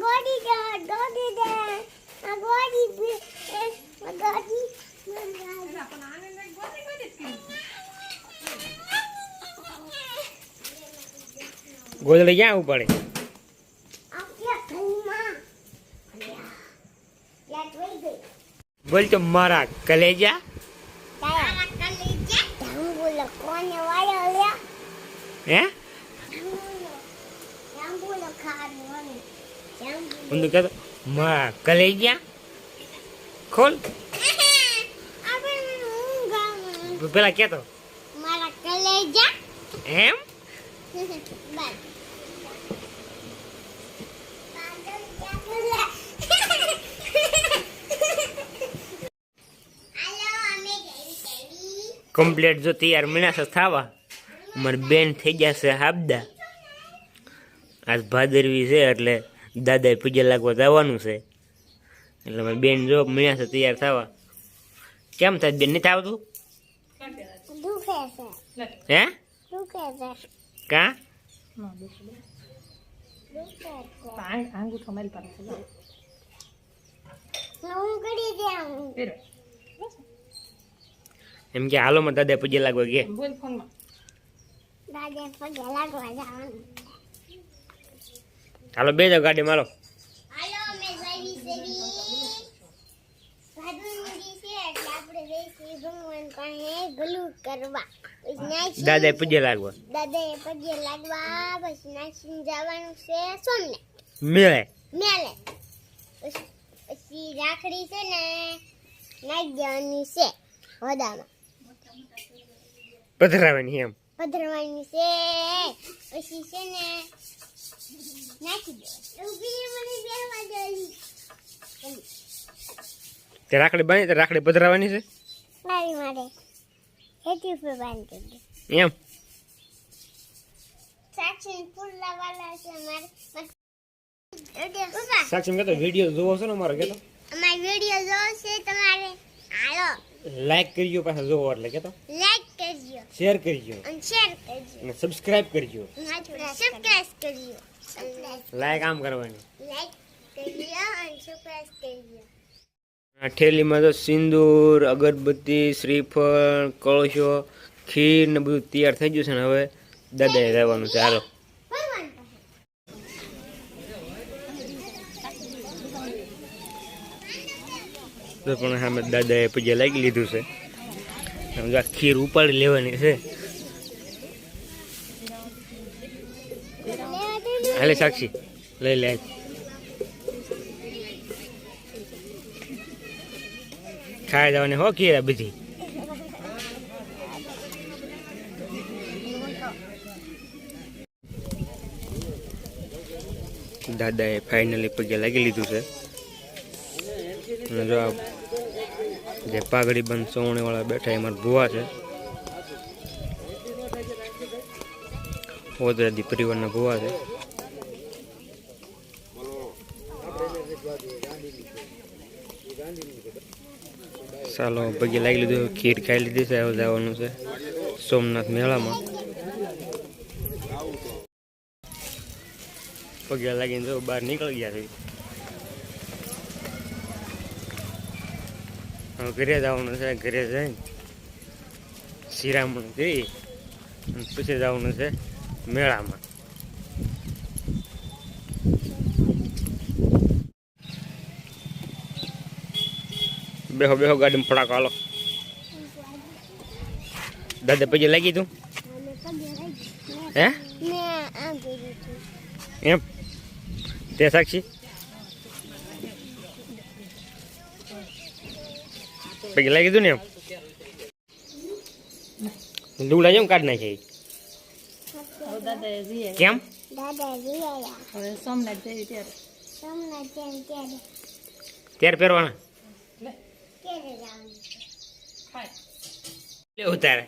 ગોદડી ક્યાં વઈ ગઈ બોલ તો મારા કલેજા. હું બોલો ખાવાનું મને હું ઊંધું કહેતો મારા ગયા? ખોલ. પેલા કહેતો મારા કલેજા એમ? કમ્પ્લેટ જો તૈયાર મીણાશે થાવા. મારી બેન થઈ જશે હાબદા આજ ભાદરવી છે એટલે દાદાએ પૂજા લાગવા જવાનું છે. એટલે મારી બેન જો છે તૈયાર થવા. કેમ થાય? બેન નથી આવતું? હે? કા. એમ કે હાલો માં દાદાએ પૂજા લાગવા ગયા. દાદા પૂજા લાગવા જવાનું. હાલો બે જાવ ગાડી મારો દાદા નાસી પૂજા લાગવા. દાદા પગે લાગવા પછી નાસીને જવાનું છે સોમને મેળે. મેળે. પછી- પછી રાખડી છે ને નાખી દેવાની છે હોદામાં. પધરાવાની એમ. પધરાવાની છે. પછી છે ને તે રાખડી બની તે રાખડી પધરાવાની છે? મારી મારે હેઠી ઉપર બાંધી દે. એમ? સાક્ષી ફૂલા છે મારે વીડિયો જોવો છો ને મારો કહેતો? અમારી વીડિયો જોશે તમારે. હાલો. લાઈક કરજો પાછા જોવો એટલે કરજો શેર કરજો. અને શેર કરજો. અને સબસ્ક્રાઇબ કરજો. સબસ્ક્રાઇબ કરજો. લાઈક આમ કરવાની. લાઈક કરજો અને સબસ્ક્રાઇબ કરજો. આ ઠેલીમાં તો સિંદૂર અગરબત્તી શ્રીફળ કળશો ખીર ને બધું તૈયાર થઈ ગયું છે ને હવે દાદાએ રહેવાનું છે. હાલો. પણ સામે દાદાએ પૂજા લાગી લીધું છે. ખીર ઉપાડી લેવાની છે. હાલે સાક્ષી, લઈ લે. ખાઈ જવાની હો ખીર બધી. દાદાએ ફાઇનલી પગે લાગી લીધું છે. જો આ જે પાઘડી બંધ સોવણી વાળા બેઠા એમાં ભુવા છે. ઓદરાદી પરિવારના ભુવા છે. ચાલો પગે લાગી લીધું, ખીર ખાઈ લીધી છે, હવે જવાનું છે સોમનાથ મેળામાં. પગે લાગીને બહાર નીકળી ગયા છે. ઘરે જવાનું છે ઘરે જઈને શિરામણ કરી અને પછી જવાનું છે મેળામાં બેહો બેહો ગાડીમાં ફટાકો હાલો દાદા પછી લાગી તું અમે પગે લાગી. હે મેં આમ કર્યું હતું. એમ તે સાક્ષી પૈકી લાગી તું ને એમ? લુગડા જેમ કાઢ નાખે. કેમ? ત્યારે. પહેરવાના ક્યારે? જવાનું ખાય લેવું તારે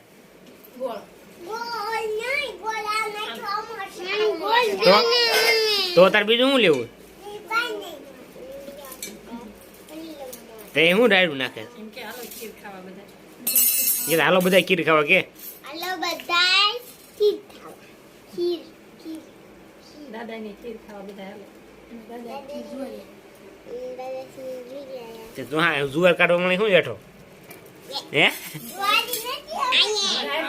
ગોળ ગોળ નહીં ગોળ આ નહીં ખાવા ગોળ તો તો તાર બીજું શું લેવું? તે શું રાયડું નાખે? એમ કે હાલો બધા. એ હાલો બધા ખીર ખાવા કે? હાલો બધા ખીર ખાવા. ખીર ખીર દાદાની ખીર ખાવા બધા દાદા ખીર જોઈ દાદાશ્રી જોઈ રહ્યા તે તું હા જુવાર કાઢવા શું બેઠો? હે? જુવારી નથી અહીંયા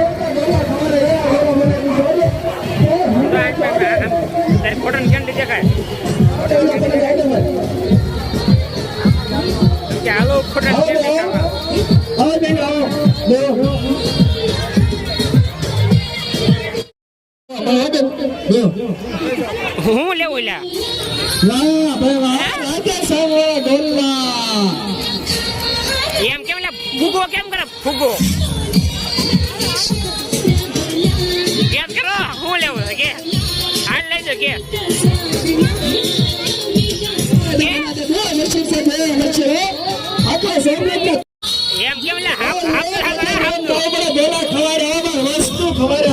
કોટન કેન્ડી દેખાય ચાલો કોટન કેન્ડી બેહો. હું લેવું લ્યા?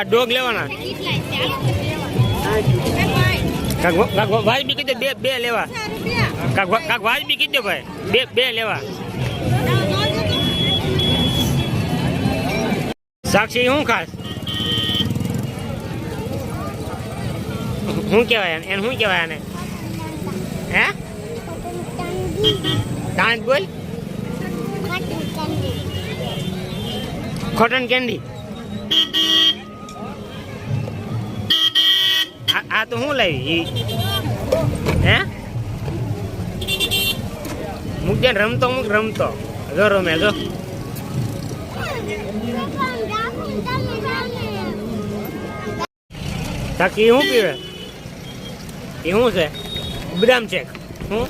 બા ડોગ લેવાના. કાક વાજ બી કીધે બે બે લેવા. કાક બી કીધે ભાઈ. બે બે લેવા. સાક્ષી શું ખાસ? શું કહેવાય એને એને શું કહેવાય આને? હે? તાંજ બોલ. કોટન કેન્ડી આ તો શું લાવી? હે? મૂક દે રમતો મૂક, રમતો. જો રમે, જો. તાકી શું પીવે? એ શું છે? બદામ શેક. શું?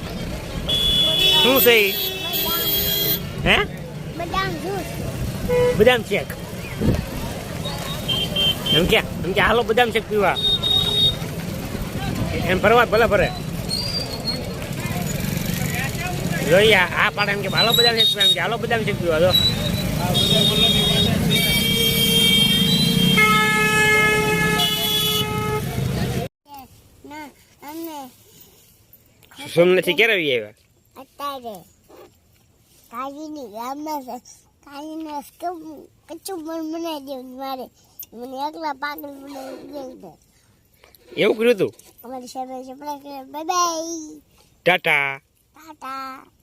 શું છે એ હે? બદામ જ્યુસ એમ કે એમ કે, હાલો બદામ શેક પીવા. એમ ફરવા ભલે ફરે. જોઈએ, આ પાડે એમ કે, હાલો શેક પીવા એમ કે, હાલો બદામ શેક હાલો. ના ક્યારે આવી આવ્યા? અત્યારે કાજીની ગામમાં છે. કાજીને કચ્છું પણ બનાવી દેવું મારે. મને એકલા છે. એવું કર્યું તું? અમારી છે બાય બાય ટાટા. ટાટા.